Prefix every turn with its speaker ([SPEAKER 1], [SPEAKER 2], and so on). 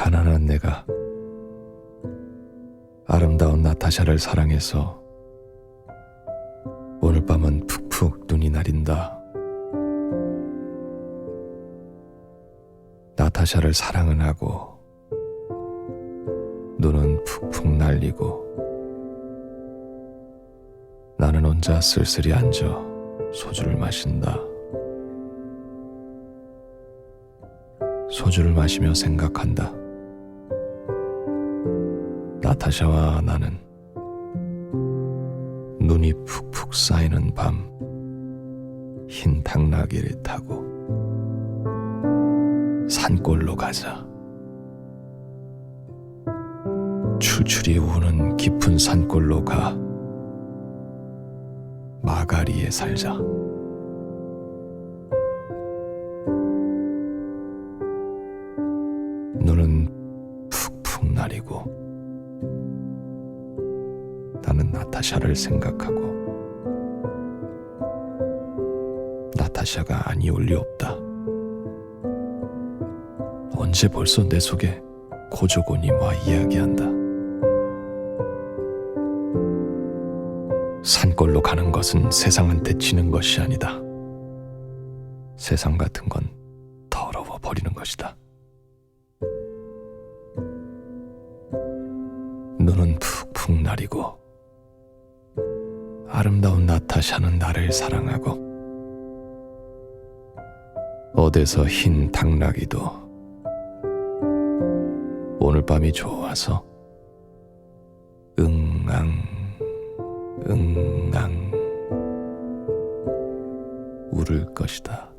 [SPEAKER 1] 가난한 내가 아름다운 나타샤를 사랑해서 오늘 밤은 푹푹 눈이 내린다. 나타샤를 사랑은 하고 눈은 푹푹 날리고 나는 혼자 쓸쓸히 앉아 소주를 마신다. 소주를 마시며 생각한다. 나타샤와 나는 눈이 푹푹 쌓이는 밤 흰 당나귀를 타고 산골로 가자. 출출이 우는 깊은 산골로 가 마가리에 살자. 눈은 푹푹 나리고 나는 나타샤를 생각하고 나타샤가 아니올 리 없다. 언제 벌써 내 속에 고조곤이 와 이야기한다. 산골로 가는 것은 세상한테 지는 것이 아니다. 세상 같은 건 더러워 버리는 것이다. 눈은 푹푹 나리고 아름다운 나타샤는 나를 사랑하고 어디서 흰 당나귀도 오늘 밤이 좋아서 응앙 응앙 울을 것이다.